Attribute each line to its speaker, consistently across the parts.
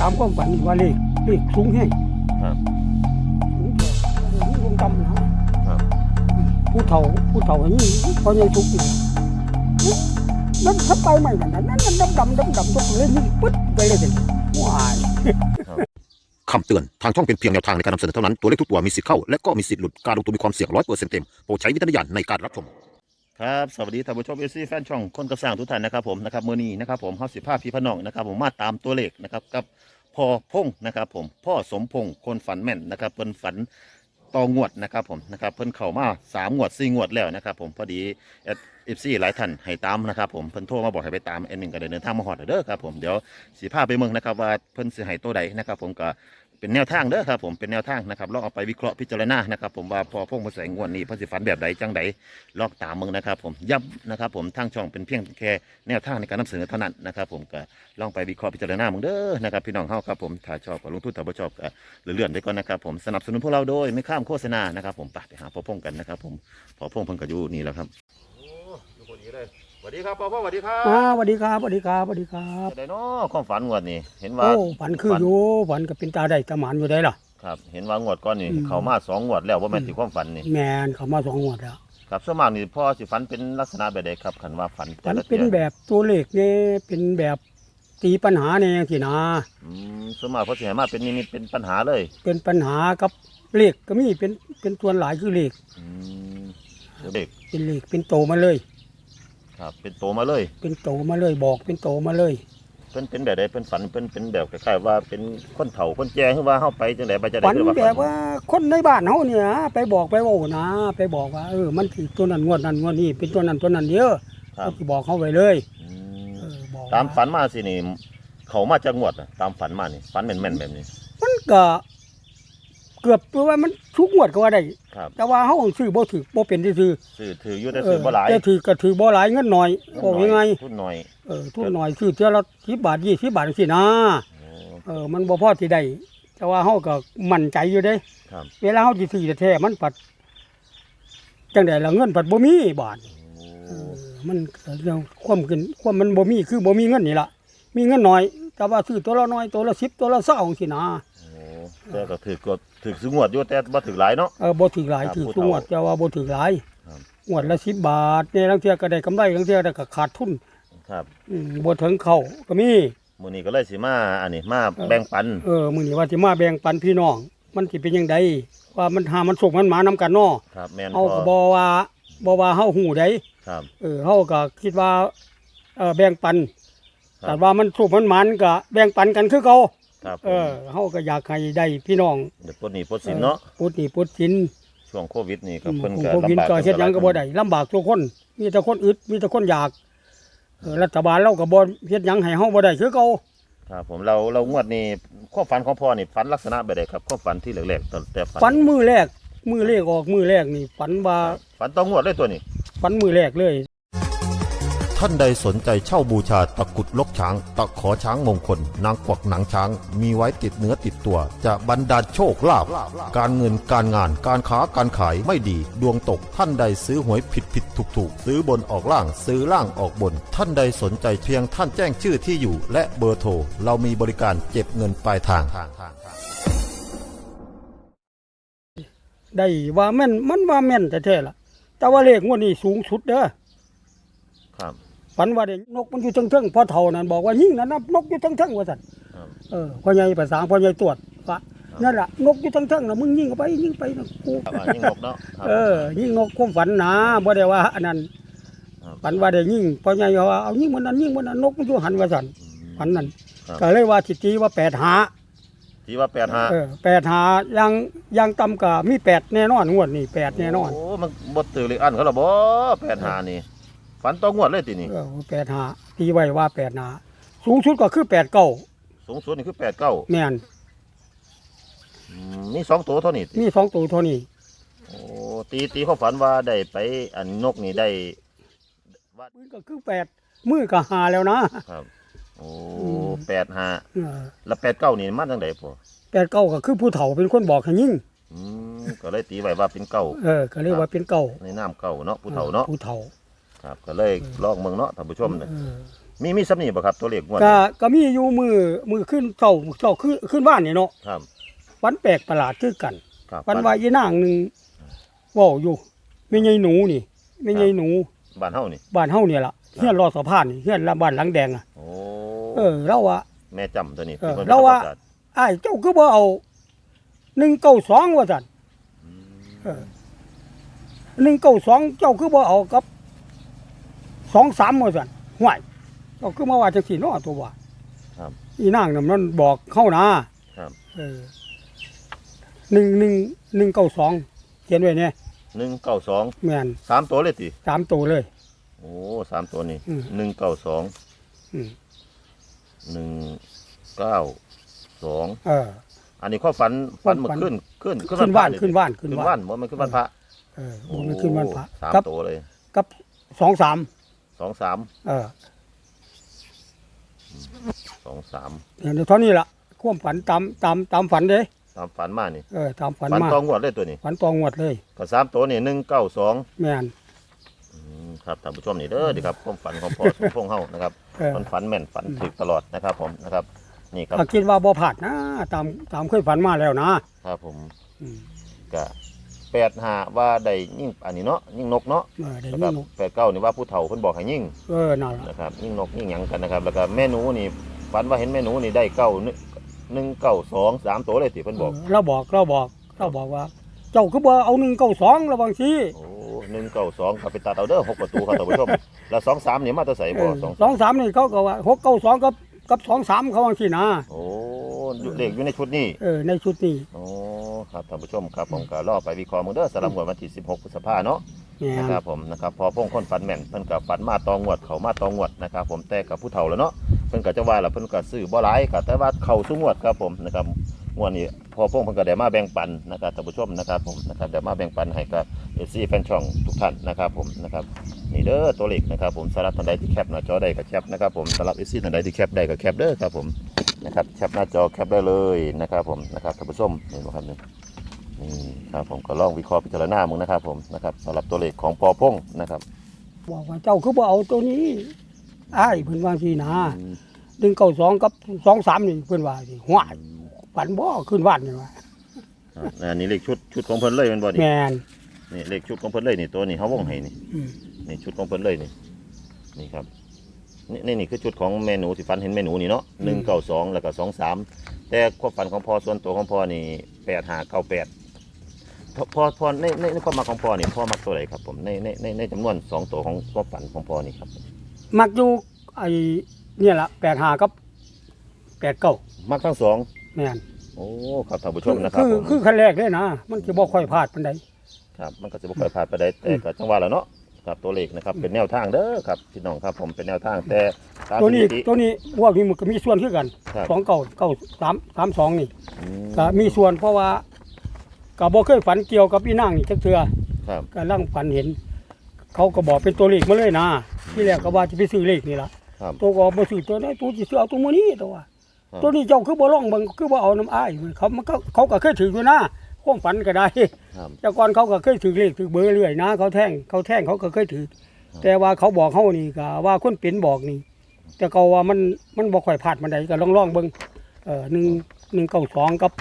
Speaker 1: ตามความฝันว่าเลขเลขสูงแห้ง
Speaker 2: ครับ
Speaker 1: สูงเท่าลงต่ำนะครับผู้เฒ่าผู้เฒ่าอย่างนี้พอยังทุกข์อยู่นั่นถ้าไปใหม่นั่นนั่นนั่นดำดำดำดำทุกเลยนี่ปึ๊ดไปเลยเด็กว้าย
Speaker 3: คำเตือน ทางช่องเป็นเพียงแนวทางในการนำเสนอเท่านั้น ตัวเลขทุกตัวมีสิทธิ์เข้า และก็มีสิทธิ์หลุด การลงทุนมีความเสี่ยงร้อยเปอร์เซ็นต์เต็ม โปรดใช้วิจารณญาณในการรับชม
Speaker 2: ครับสวัสดีท่านผู้ชมเอซีแฟนช่องคนกับสร้างทุกท่านนะครับผมนะครับเมือนี้นะครับผมเฮาสิภาพพี่พน้องนะครับผมมาตามตัวเลขนะครับกับพ่อพงนะครับผมพ่อสมพงคนฝันแม่นนะครับเพิ่นฝันต่องวดนะครับผมนะครับเพิ่นเข้ามาสามงวดสี่งวดแล้วนะครับผมพอดีเอฟซีหลายท่านให้ตามนะครับผมเพิ่นโทรมาบอกให้ไปตามเอ็นหนึ่งก็เดินทางมาฮอดเด้อครับผมเดี๋ยวสิพาไปเมืองนะครับว่าเพิ่นสิให้ตัวใดนะครับผมก็ เป็นแนวทางเด้อครับผมเป็นแนวทางนะครับลองเอาไปวิเคราะห์พิจารณานะครับผมว่าพอพงภาษางวดนี้พระสิฝันแบบใดจังใดลองตามมึงนะครับ ผมย้ำนะครับ ผมทางช่องเป็นเพียงแค่แนวทางในการนำเสนอเท่านั้นนะครับ ผมก็ลองไปวิเคราะห์พิจารณามึงเด้อนะครับพี่น้องเฮาครับผมถ้าชอบก็ลงทุนถ้าบ่ชอบก็เลื่อนๆไปก่อนนะครับ ผมสนับสนุนพวกเราโดยไม่ข้ามโฆษณานะครับ ผมไปหาพอพงกันนะครับ ผมพอพงเพิ่นก็อยู่นี่แหละครับโอ้ดูคนนี้เลย สวัสดีครับพ่อพ่อสวัสดีครั
Speaker 1: อ่า
Speaker 2: บ
Speaker 1: สวัสดีครับสวัสดีครับสวัสดีครับ
Speaker 2: จะได้เนาะความฝันงวดนี้เห็นว่า
Speaker 1: โอ้ฝันคืออยู่ฝันก็เป็นตาได้ตาหมานอยู่ได้ล่ะ
Speaker 2: ครับ เห็นว่างวดก้อนนี่
Speaker 1: อืม
Speaker 2: เขามาสองงวดแล้วว่าแม่นสิความฝันนี่
Speaker 1: แมนเขามาสองงวดแล้ว
Speaker 2: ครับส่วนมากนี่พ่อสิฝันเป็นลักษณะแบบใดครับคันว่าฝัน
Speaker 1: ฝัน
Speaker 2: ละ
Speaker 1: เป็น
Speaker 2: ทื่อ
Speaker 1: แบบตัวเลขเนี่ยเป็นแบบตีปัญหาเนี่ยสินะ
Speaker 2: อืมส่วนมากพ่อสิให้มาเป็นนิมิตเป็นปัญหาเลย
Speaker 1: เป็นปัญหากับเลขก็มีเป็นเป็นส่วนหลายคือเลข
Speaker 2: อืมเด็ก
Speaker 1: เป็นเลขเป็นโตมาเลย
Speaker 2: ครับเป็นโตมาเลย
Speaker 1: เป็นโตมาเลยบอกเป็นโตมาเลย
Speaker 2: เพิ่นเป็นแบบใดเพิ่นฝันเพิ่นเป็นแบบคล้ายๆว่าเป็นคนเฒ่าคนแก่คือว่าเฮาไปจังได๋ไปจังได๋
Speaker 1: ฝัน
Speaker 2: คือว่า
Speaker 1: แบบว่าคนในบ้านเฮาเนี่ยไปบอกไปเว่านะ ไปบอกว่าเออมันสิตัวนั้นงวดนั้นงวดนี้เป็นตัวนั้นตัวนั้นเยอะ
Speaker 2: ครั
Speaker 1: ก็
Speaker 2: บ
Speaker 1: สิบอกเขาไว้เลย
Speaker 2: อื
Speaker 1: เอ
Speaker 2: ม
Speaker 1: อบอก
Speaker 2: ตาม
Speaker 1: ว่
Speaker 2: ฝันมาสินี่เขามาจากงวดน่ะตามฝันมานี่ฝันแม่นๆแบบนี้
Speaker 1: มันก็ เกือบตัวว่ามันทุกงวดก็ว่าได้
Speaker 2: ครับ
Speaker 1: แต่ว่าเฮาซื้อบ่ถือบ่เป็นที่ซื้อ
Speaker 2: ซื้อถืออยู่แต่
Speaker 1: เอ
Speaker 2: ซื้
Speaker 1: อ
Speaker 2: อบ่หลาย
Speaker 1: แต่ถือก็ถือบ่หลายเงินน้อยบอกยังไง
Speaker 2: ทุนน้อย
Speaker 1: เออทุนน้อยซื้อเทื่อละ10บาท20บาทจังซี่นะ
Speaker 2: โอ้
Speaker 1: เออมันบ่พอสิได้แต่ว่าเฮาก็มั่นใจอยู่เด้
Speaker 2: ครับ
Speaker 1: เวลาเฮาสิซื้อแท้ๆมันปัดจังได๋ล่ะเงินปัดบ่มีบาท
Speaker 2: โอ้
Speaker 1: เออมันก็เรื่องความขึ้นความมันบ่มีคือบ่มีเงินนี่ล่ะมีเงินน้อย แต่ว่าซื้อตัวละน้อยตัวละ10ตัวละ20จังซี่นะ
Speaker 2: โอ้ แต่ก็ถือกดถือซื้องวดอยู่แต่บ่ถือหลายเนาะ
Speaker 1: เออบ่ถือหลาย
Speaker 2: ครับ
Speaker 1: ถือ
Speaker 2: ผู้
Speaker 1: สูง
Speaker 2: เฒ่า
Speaker 1: งวดแต่ว่าบ่ถือหลาย
Speaker 2: ครับ
Speaker 1: งวดละ10บาทในลางเทื่อก็ได้กำไรลางเทื่อก็ขาดทุน
Speaker 2: ครับ
Speaker 1: อืมบ่ถึงเข้าก็มี
Speaker 2: มื้อนี้ก็เลยสิมาอันนี้มา
Speaker 1: เออ
Speaker 2: แบ่งปัน
Speaker 1: เออมื้อนี้ว่าสิมาแบ่งปันพี่น้อง มันสิเป็นจังไดว่ามันหามันสุกมันหมานํกันเนาะ
Speaker 2: ครับแม่น
Speaker 1: เฮา
Speaker 2: พ
Speaker 1: ก็
Speaker 2: อ
Speaker 1: บ่ว่าบ่ว่าเฮาฮู้ได้
Speaker 2: ครับ
Speaker 1: เออเฮาก็คิดว่าเออแบ่งปัน
Speaker 2: ครับ
Speaker 1: แต่ว่ามันสุกมันหมันก็แบ่งปันกันคือเก่า
Speaker 2: ครับ
Speaker 1: เออเฮาก็อยากให้ได้พี่น้อง
Speaker 2: เดี๋ยวปลดหนี้ปลดสินเนาะ
Speaker 1: ปุดหนี่ปุดสิน
Speaker 2: ช่วงโควิดนี่ก็
Speaker 1: อืม
Speaker 2: เพิ่น
Speaker 1: ผู้
Speaker 2: ก็
Speaker 1: โควิด
Speaker 2: ลำบาก
Speaker 1: ก็เฮ็ดหยังก็บ่ได้ลำบากทุกคน มีแต่คนอึดมีแต่คนอยากเออรัฐบาลเราก็บ่เฮ็ดหยังให้เฮาบ่ได้คือเก่า
Speaker 2: ครับผมเราเรางวดนี้ความฝันของพ่อนี่ฝันลักษณะแบบใดครับความฝันที่แรกๆตอนแต่ฝัน
Speaker 1: ฝันมือแรกมือเลขออกมือแรกนี่ฝันว่า
Speaker 2: ฝันต้องงวดเลยตัวนี้
Speaker 1: ฝันมือแรกเลย
Speaker 3: ท่านใดสนใจเช่าบูชาตะกรุดลกช้าง ตะขอช้างมงคล นางกวักหนังช้าง มีไว้ติดเนื้อติดตัว จะบรรดาลโชคลาภการเงินการงานการค้าการขายไม่ดี ดวงตกท่านใดซื้อหวยผิดผิดถูกถูกซื้อบนออกล่างซื้อล่างออกบน ท่านใดสนใจเพียงท่านแจ้งชื่อที่อยู่ และเบอร์โทรเรามีบริการเก็บเงินปลายทาง
Speaker 1: ได้ว่าแม่นมันว่าแม่นแท้ๆล่ะแต่ว่าเลขงวดนี้สูงสุดเด้อ
Speaker 2: ครับ
Speaker 1: ฝันว่าได้นกมันอยู่เทิงๆพ่อเฒ่านั่นบอกว่ายิ่งนะนับนกอยู่เทิงๆว่าซั่น
Speaker 2: ครับ
Speaker 1: เออพ่อใหญ่ภาษาพ่อใหญ่ตรวจว่านั่นล่ะนกอยู่เทิงๆน่ะมึงยิงเข้าไปยิงไปนะกู
Speaker 2: ครับอ่ายิ่งนกเนาะครับ
Speaker 1: เออยิงนกความฝันนะบ่ได้ว่าอันนั้น
Speaker 2: ครับ
Speaker 1: ฝันว่าได้ยิงพ่อใหญ่ว่าเอายิงมันนั้นยิงมันนั้นนกมันอยู่หันว่าซั่นฝันนั้น
Speaker 2: ครับ
Speaker 1: ก็เลยว่าสิตีว่าแปดหา
Speaker 2: ที่ว่าแปดห้า
Speaker 1: เออแปดหายังยังต่ำก็มีแปดแน่นอนงวดนี้แปดแน่นอน
Speaker 2: โอ้มันบดตื่นเลยอันเขาหรอบ่แปดห้านี่ ฝันต้องงวดเลยทีนี้
Speaker 1: เออแปดหาตีไว้ว่าแปดหาสูงสุดก็คือแปดเก้า
Speaker 2: สูงสุดนี่คือแปดเก้า
Speaker 1: แม่น
Speaker 2: นี่สองตัวเท่านี้ติ
Speaker 1: มีสองตัวเท่านี้
Speaker 2: โอ้ตีตีเขาฝันว่าได้ไปอันนกนี่ได้ว่า
Speaker 1: มือก็คือแปดมือก็หาแล้วนะครับ
Speaker 2: โอ้
Speaker 1: อืม
Speaker 2: แปดห้า
Speaker 1: เออ
Speaker 2: แล้วแปดเก้านี่มันจังไดพ่อ
Speaker 1: แปดเก้าก็คือผู้เฒ่าเป็นคนบอกให้ยิง
Speaker 2: อืมก็เลยตีไว้ว่าเป็นเก้า
Speaker 1: เออก็เรียกว่าเป็นเก้า
Speaker 2: ในน้ำเก้าเนาะผู้เฒ่าเนาะ
Speaker 1: ผู้เฒ่า
Speaker 2: ครับก็เลยลองเมืองเนาะท่านผู้ชมเนี่ย
Speaker 1: เออ
Speaker 2: มีมีสำนีบ่ครับตัวเลขงวด
Speaker 1: ก็ก็มีอยู่มือมือขึ้นเก่าเก่าขึ้นขึ้นบ้านนี่เนาะ
Speaker 2: ครับ
Speaker 1: วันแปลกประหลาดคือกัน
Speaker 2: ครับ
Speaker 1: วันวายนางหนึ่งเว่าอยู่ไม่ใช่หนูนี่ไม่ใช่หนู
Speaker 2: บ้านเฮานี่
Speaker 1: บ้านเฮาเนี่ยล่ะเฮือนรอสะพานนี่เฮือนละบ้านหลังแดงอะ
Speaker 2: โอ้
Speaker 1: เออเราว่า
Speaker 2: แม่จำตัวนี้
Speaker 1: เออ
Speaker 2: พิ่น
Speaker 1: เราว่า
Speaker 2: ประกศ
Speaker 1: อ้ายเจ้าคือบ่เอาหนึ่งเก้าสองว่าซั่น
Speaker 2: อืม
Speaker 1: เออหนึ่งเก้าสองเจ้าคือบ่เอากับ สองสามว่าซั่นห่วยเจ้าคือมาว่าจังซี่เนาะตัวว่า
Speaker 2: ครับ
Speaker 1: อีนางน่ะมันบอกเข้านะครับ เออหนึ่งหนึ่งหนึ่งเก้าสองเขียนไว้เนี่ย
Speaker 2: หนึ่งเก้าสอง
Speaker 1: แม่น
Speaker 2: สามตัวเลยติ
Speaker 1: สามตัวเลย
Speaker 2: โอ้สามตัวนี่
Speaker 1: อืม
Speaker 2: หนึ่งเก้าสอง
Speaker 1: อืม
Speaker 2: หนึ่งเก้าสอง
Speaker 1: เออ
Speaker 2: อันนี้ข้อฝันฝัน
Speaker 1: ฝัน
Speaker 2: เมื่อขึ้นขึ้น
Speaker 1: ขึ้นบ้านขึ้นบ้านขึ้
Speaker 2: ขึ้
Speaker 1: น
Speaker 2: น
Speaker 1: บ้าน
Speaker 2: บ้านบ่มันขึ้นบ้านพระ
Speaker 1: เออบ่มันขึ้นวันพระ
Speaker 2: สาม
Speaker 1: กับ
Speaker 2: ตัวเลย
Speaker 1: กับสองสาม
Speaker 2: สองสาม
Speaker 1: เออ
Speaker 2: สองสาม
Speaker 1: เดี๋ยวเท่านี้ล่ะความฝันตามตามตามฝันเด้
Speaker 2: ตามฝันมานี่
Speaker 1: เออตามฝัน
Speaker 2: ฝัน
Speaker 1: มา
Speaker 2: ตองวดเลยตัวนี้
Speaker 1: ฝันตองวดเลย
Speaker 2: ก็สามตัวนี่หนึ่งเก้าสอง
Speaker 1: แม่น
Speaker 2: ครับท่านผู้ชมนี่เด้อดีครับความฝันของพ่อสมพงษ์เฮานะครับ
Speaker 1: เออ
Speaker 2: มันฝันแม่นฝันถึกตลอดนะครับ ผมนะครับ นี่ครับ
Speaker 1: ถ้าคิดว่าบ่ผาดนะตามตามเคยฝันมาแล้วนะ
Speaker 2: ครับผม
Speaker 1: อืม
Speaker 2: ก็ แปดหาว่าได้ยิ่งอันนี้เนาะยิ่งนกเนาะ
Speaker 1: เออได้
Speaker 2: แล้ว
Speaker 1: ยิ
Speaker 2: ก็
Speaker 1: น
Speaker 2: แปดเก้านี่ว่าผู้เฒ่าเพิ่นบอกให้ยิ่ง
Speaker 1: เออนั่นล่ะ
Speaker 2: นะครับยิ่งนกยิ่งหยังกันนะครับแล้วก็แม่หนูนี่ฝันว่าเห็นแม่หนูนี่ได้เก้าหนึ่งหนึ่งเก้าสองสามตัวเลยที่เพิ่นบอก
Speaker 1: เออเราบอกเราบอกเราบอกว่า เจ้าคือบ่เอาหนึ่งเก้าสองระวังสิ
Speaker 2: โอ้หนึ่งเก้าสองครับไปตัดเอาเด้อหกประตูครับท่านผู้ชมแล้วสองสามนี่มาแตะใส่
Speaker 1: เอ
Speaker 2: บ่
Speaker 1: อ
Speaker 2: สอง
Speaker 1: สองสามนี่เขาก็ว่าหกเก้าสองกับกับสองสามเขาว่าสินะ
Speaker 2: โอ้อยู่เลขอยู่ในชุดนี้
Speaker 1: เออในชุดนี้
Speaker 2: โอ้ ครับท่านผู้ชมครับผมก็รอไปวิเคราะห์มึงเด้อสำหรับงวดวันที่ 16พฤษภาเนาะ
Speaker 1: แม่น
Speaker 2: นะครับผมนะครับพอพงคนฝันแม่นเพิ่นก็ฝันมาตองวดเขามาตองวดนะครับผมแต่กับผู้เฒ่าแล้วเนาะเพิ่นก็จะว่าล่ะเพิ่นก็ซื้อบ่หลายก็แต่ว่าเข้าทุกงวดครับผมนะครับงวดนี้พอพงเพิ่นก็ได้มาแบ่งปันนะครับท่านผู้ชมนะครับผมนะครับได้มาแบ่งปันให้กับ FC แฟนช่องทุกท่านนะครับผมนะครับนี่เด้อตัวเลขนะครับผมสำหรับท่านใดที่แคปหน้าจอได้ก็แคปนะครับผมสำหรับ FC ท่านใดที่แคปได้ก็แคปเด้อครับผม นะครับแคปหน้าจอแคปได้เลยนะครับผมนะครับท่านผู้ชมนี่นะครับนี่นี่ครับผมก็ลองวิเคราะห์พิจารณามึงนะครับ ผมนะครับสำหรับตัวเลขของปอพงนะครับ
Speaker 1: บอกว่าเจ้าคือบ่เอาตัวนี้อ้ายเพิ่นว่าสินะ
Speaker 2: อืม
Speaker 1: หนึ่งเก้าสองกับสองสามนี่เพิ่นว่าสิหวายฝันบ่ขึ้นบ้านนี่ว่า
Speaker 2: อ่าอันนี้เลขชุดชุดของเพิ่นเลยแมันบ่นี่
Speaker 1: แม่น
Speaker 2: นี่เลขชุดของเพิ่นเลยนี่ตัวนี้เขาวงให้นี่
Speaker 1: อืม
Speaker 2: นี่ชุดของเพิ่นเลยนี่นี่ครับ นี่นี่นี่คือชุดของเมนูที่ฝันเห็นเมนูนี่เนาะหนึ่งเก้าสองแล้วก็สองสามแต่ความฝันของพ่อส่วนตัวของพ่อนี่แปดห้าเก้าแปดพ่อพ่อพ่อในในในความหมายของพ่อนี่พ่อมักตัวไหนครับผมในในในในจำนวนสองตัวของความฝันของพ่อนี่ครับ
Speaker 1: มักอยู่ไอ้เนี่ยล่ะ85กับ89
Speaker 2: มักทั้งสอง
Speaker 1: แม่น
Speaker 2: โอ้ครับท่านผู้ชมนะครับ
Speaker 1: คือ
Speaker 2: ผม
Speaker 1: คือขั้นแรกเลยนะมันจะบ่ค่อยพลาดปานใด
Speaker 2: ครับ มันก็จะบ่ค่อยผ่านไปได้แต่ก็จังหวะแล้วเนาะ ครับตัวเลขนะครับเป็นแนวทางเด้อครับพี่น้องครับผมเป็นแนวทางแต่ตาม
Speaker 1: ตัวนี้
Speaker 2: สถิติ
Speaker 1: ตัวนี้พวกนี้มันก็มีส่วนคือกัน
Speaker 2: ครับ
Speaker 1: สองเก้าเก้าสามสามสองนี่
Speaker 2: อืม
Speaker 1: ก็มีส่วนเพราะว่าก็บ่เคยฝันเกี่ยวกับอีนางนี่จักเทื่อ
Speaker 2: ครับ
Speaker 1: ก็ลังฝันเห็น เขาก็บอกเป็นตัวเลขมาเลยนะที่แรกก็ว่าจะไปซื้อเลขนี่ล่ะ
Speaker 2: ครับ
Speaker 1: ตัวก็บ่ซื้อตัวนั้นตัวสิซื้อเอาตัวมื้อนี้ตัวว่า
Speaker 2: ครับ
Speaker 1: ตัวนี้เจ้าคือบ่ลองเบิ่งคือบ่เอาน้ำอ้ายเขามันก็เขาก็เคยถืออยู่นะ ความฝันก็ได้
Speaker 2: ครับ
Speaker 1: แต่ก่อนเขาก็เคยถือเลขถือเบอร์เรื่อยนะ เขาแท่งเขาแท่งเขาก็เคยถือแต่ว่าเขาบอกเขานี่ก็ว่าคนเป็นบอกนี่ แต่เขาว่ามันมันบ่ค่อยพลาดมันใดก็ลองลองๆเบิ่งเออหนึ่งหนึ่งเก้าสองกับ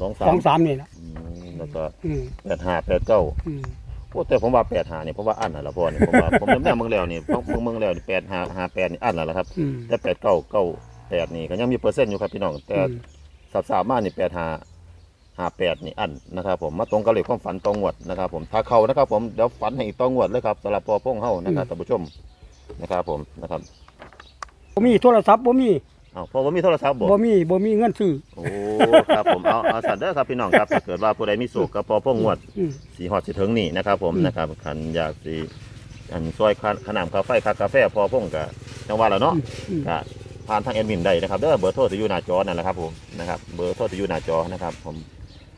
Speaker 2: สองสา
Speaker 1: สอ
Speaker 2: ม
Speaker 1: งสามนี่นะ
Speaker 2: อืมแล้วก็
Speaker 1: อืม
Speaker 2: แปดห้าแปดเก้า
Speaker 1: อืม
Speaker 2: โอ้แต่ผมว่าแปดห้าเนี่ยเพราะว่าอันน่ะละพ่อเนี่ยผมว่า ผมจำได้เมืองแล้วนี่เมืองเมืองแล้วนี่แปดห้าห้าแปดนี่อันแล้วล่ะครับ
Speaker 1: อืม
Speaker 2: แต่แปดเก้าเก้าแปดนี่ก็ยังมีเปอร์เซ็นต์อยู่ครับพี่น้องแต่
Speaker 1: อืม
Speaker 2: สับสามมานี่แปดห้า ห้าแปดนี่อันนะครับผมมาตรงกับเลขความฝันตรงงวดนะครับผมถ้าเขานะครับผมเดี๋ยวฝันให้อีกตรงงวดเลยครับสำหรับปอพงเฮานะครับท่านผู้ชมนะครับผมนะครับ
Speaker 1: บ่มีโทรศัพท์บ่มี
Speaker 2: อ้าวเพราะว่ามีโทรศัพท์บ่
Speaker 1: บ่มีบ่มีเงินซื้อ
Speaker 2: โอ้ครับผมเอาเอาสัตว์เด้อครับพี่น้องครับถ้าเกิดว่าผู้ใดมีโศกกับปอพงงวด
Speaker 1: อืม
Speaker 2: สีหอดสีถึงนี่นะครับผม
Speaker 1: อืม
Speaker 2: นะครับคันอยากสีอันซอยขขนามคาไฟคากาแฟพอพงกับจังหวัดแล้วเนาะ
Speaker 1: อืม
Speaker 2: ก็ผ่านทางแอดมินได้นะครับเด้อเบอร์โทรจะอยู่หน้าจอนั่นแหละครับผมนะครับเบอร์โทรจะอยู่หน้าจอนะครับผม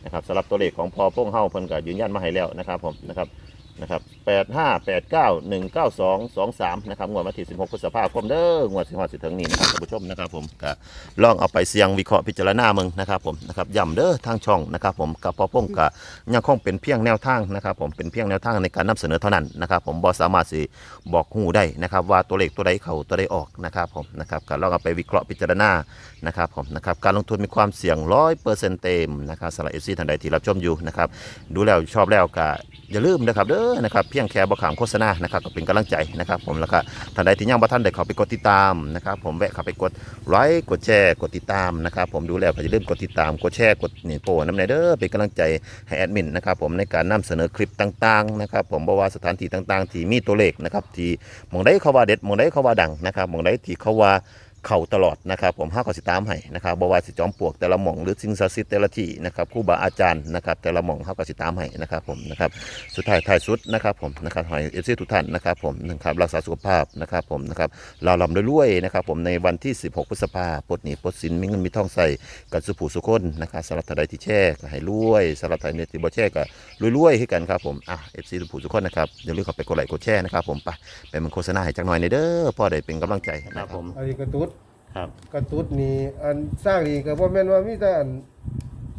Speaker 2: นะครับสำหรับตัวเลขของพอพงเฮาเพิ่นก็ยืนยันมาให้แล้วนะครับผมนะครับ นะครับแปดห้าแปดเก้าหนึ่งเก้าสองสองสามนะครับงวดวันที่สิบหกพฤษภาคมเด้องวดสิบหกสิถึงนี้นะครับท่านผู้ชมนะครับผมก็ลองเอาไปเสียงวิเคราะห์พิจารณาเมึงนะครับผมนะครับย้ำเด้อทางช่องนะครับผมกับพอพงก็ยังคงเป็นเพียงแนวทางนะครับผมเป็นเพียงแนวทางในการนำเสนอเท่านั้นนะครับผมบอสามารถสิบอกหูได้นะครับว่าตัวเลขตัวใดเข้าตัวใดออกนะครับผมนะครับก็ลองเอาไปวิเคราะห์พิจารณานะครับผมนะครับการลงทุนมีความเสี่ยงร้อยเปอร์เซ็นต์เต็มนะครับสำหรับเอฟซีท่านใดที่รับชมอยู่นะครับดูแล้วชอบแล้วก็อย่าลืมนะครับเด้อนะครับเพียงแค่บอกขามโฆษณานะครับก็เป็นกำลังใจนะครับ ผมแล้วก็ท่านใดที่ยังบ่ท่านได้เข้าไปกดติดตามนะครับ ผมแวะเข้าไปกดไลค์กดแชร์กดติดตามนะครับ ผมดูแล้วก็อย่าลืมกดติดตามกดแชร์กดนี่โป้น้ำในเด้อเป็นกำลังใจให้แอดมินนะครับผมในการนำเสนอคลิปต่างๆนะครับ ผมบ่ว่าสถานที่ต่างๆ ที่มีตัวเลขนะครับที่มองใดเขาว่าเด็ดมองใดเขาว่าดังนะครับมองใดที่เขาว่า เข่าตลอดนะครับผมห้าก็สิตามให้นะครับบวาสิจอมปลวกแต่ละหม่องหรือสิ่งศักดิ์สิทธิ์แต่ละที่นะครับครูบาอาจารย์นะครับแต่ละหม่องห้าก็สิตามให้นะครับผมนะครับสุดท้ายท้ายสุดนะครับผมนะครับขอให้เอฟซีทุกท่านนะครับผมนะครับรักษาสุขภาพนะครับผมนะครับเราลำรวยๆนะครับผมในวันที่ 16 พฤษภาคมปลดหนี้ปลดสินมีเงินมีทองใส่กันสุผูสุคนนะครับสำหรับท่านใดที่แช่ก็ให้รวยสำหรับท่านที่บ่แช่ก็รวยๆให้กันครับผมอะเอฟซีสุผูสุคนนะครับอย่าลืมเข้าไปกดไลค์กดแชร์นะครับผมไปเป็นมันโฆษณาให้จักหน่อยในเด้อพ่อได้เป็นกำลังใจนะครับผม
Speaker 4: อันนี้กระตุ้ด
Speaker 2: ครับ
Speaker 4: กระตุ้ดนี่อันสร้างนี่ก็บ่แม่นว่ามีแต่อัน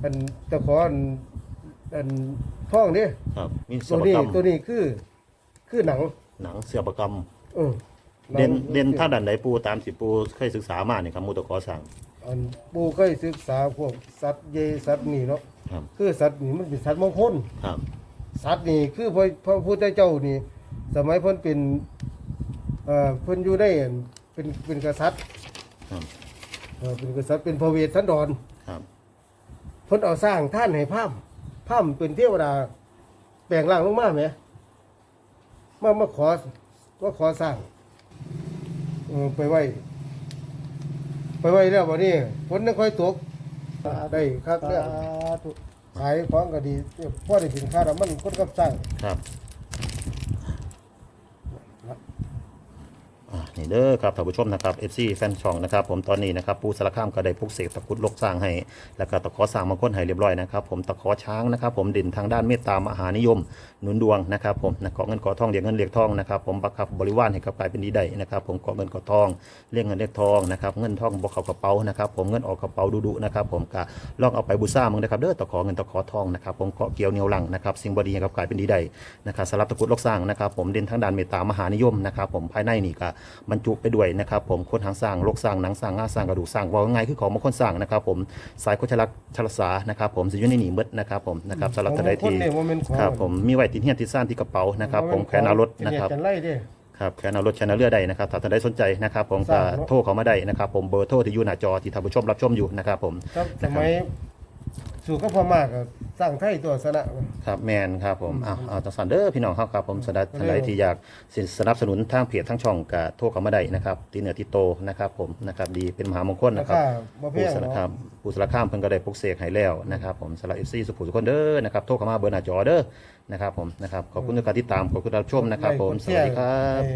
Speaker 4: อันตะขออันอันท่องนี่
Speaker 2: ครับ มีศิ
Speaker 4: ตัว
Speaker 2: ลป
Speaker 4: นี้
Speaker 2: กรรม
Speaker 4: ตัวนี้คือ คือหนัง
Speaker 2: หนังเสือประกรรม
Speaker 4: เออหง
Speaker 2: เด่นเด่นท่าดันไหนปูตามสิปูเคยศึกษามาเนี่ยครับมูตะขอสั่ง
Speaker 4: อันปู่เคยศึกษาพวกสัตว์เยสัตว์นี่เนาะ
Speaker 2: ครับ
Speaker 4: คือสัตว์นี่มันเป็นสัตว์มงคล
Speaker 2: ครับ
Speaker 4: สัตว์นี่คือพระพระพุทธเจ้านี่ สมัยเพิ่นเป็นเอ่อเพิ่นอยู่ได้อันเป็นเป็นกษัตริย์
Speaker 2: ครับ
Speaker 4: เอ่อเป็นกษัตริย์เป็นพระเวสสันดร
Speaker 2: ครับ
Speaker 4: เพิ่นเอาสร้างท่านให้พร่ำพร่ำเป็นเทวดาแปลงร่างลงมาไหมมามาขอว่าขอสร้างเออไปไว้ไปไว้แล้ววันนี้ฝนไม่ค่อยตกได้ครับเนี่ยขายของก็ดีพ่อได้สินค้าแล้วมันคนกับสร้าง
Speaker 2: ครับอ่า นี่เด้อครับท่านผู้ชมนะครับเอฟซีแฟนช่องนะครับผมตอนนี้นะครับปูสารคามก็ได้ปลุกเสกตะกุดลกสร้างให้ แล้วก็ตะขอสร้างมาค้นให้เรียบร้อยนะครับผมตะขอช้างนะครับผมด่นทางด้านเมตตามหานิยมหนุนดวงนะครับผมนะเกาะเงินกาะทองเรียกเงินเรียกทองนะครับผมบักคับบริวารให้กับกลายเป็นดีได้นะครับผมกาะเงินกาะทองเรียกเงินเรียกทองนะครับเงินทองบ่เขากระเป๋านะครับผมเงินออกกระเป๋าดุๆนะครับผมก็ลองเอาไปบูชามึงนะครับเด้อตะขอเงินตะขอทองนะครับผมเกาะเกี่ยวเหนียวหลังนะครับสิ่งบดีให้กับกลายเป็นดีได้นะครับสำหรับตะกุดลกสร้างนะครับผมด่นทางด้านเมตตามหานิยมนะครับผมภายในนี่ก็บรรจุไปด้วยนะครับผมคนหางสร้างลกสร้างหนังสร้างง่าสร้างกระดูกสร้างว่าง่ายคือของมงคลสร้างนะครับผมสายโคชลักษณ์ชลสานะครับผมสิอยู่ในนี่หมดนะครับผมนะครับสำหรับท่านใดที่
Speaker 4: ของมงคลเนี่ยว่ามันของ
Speaker 2: ครับผมมีไว้ติดเฮียนติดซ่านที่กระเป๋านะครับผมแขวนเอารถนะครับ
Speaker 4: กันไล่เด้
Speaker 2: ครับแขวนเอารถแขวนเอาเรือใดนะครับถ้าท่านใดสนใจนะครับ ผมก็
Speaker 4: สร้างเนอะ
Speaker 2: โทรเขามาได้นะครับ ผมเบอร์โทรที่อยู่หน้าจอที่ท่านผู้ชมรับชมอยู่นะครับผม
Speaker 4: ครับสมัย สู่ก็พอมากก็สร้างไทยตัวสนะครับ
Speaker 2: แมนครับผมเอาเอาจังสันเด้อพี่น้องครับครับผมสนับท่านใดที่อยากสนับสนุนทางเพจทางช่องก็โทรเข้ามาได้นะครับตีเหนือตีโตนะครับผมนะครับดีเป็นมหามงคล
Speaker 4: รา
Speaker 2: นะครับ
Speaker 4: คาบ่แพ
Speaker 2: ผู้
Speaker 4: ง
Speaker 2: สาร
Speaker 4: เนาะ
Speaker 2: คามผู้สารคามเพิ่นก็ได้ปลุกเสกให้แล้วนะครับผมสำหรับเอฟซีสุขุมทุกคนเด้อนะครับโทรเข้ามาเบอร์หน้าจอเด้อนะครับผมนะครับขอบคุณทุกการติดตามขอบคุณรับชมนะครับผมสวัสดีครับ
Speaker 4: ให้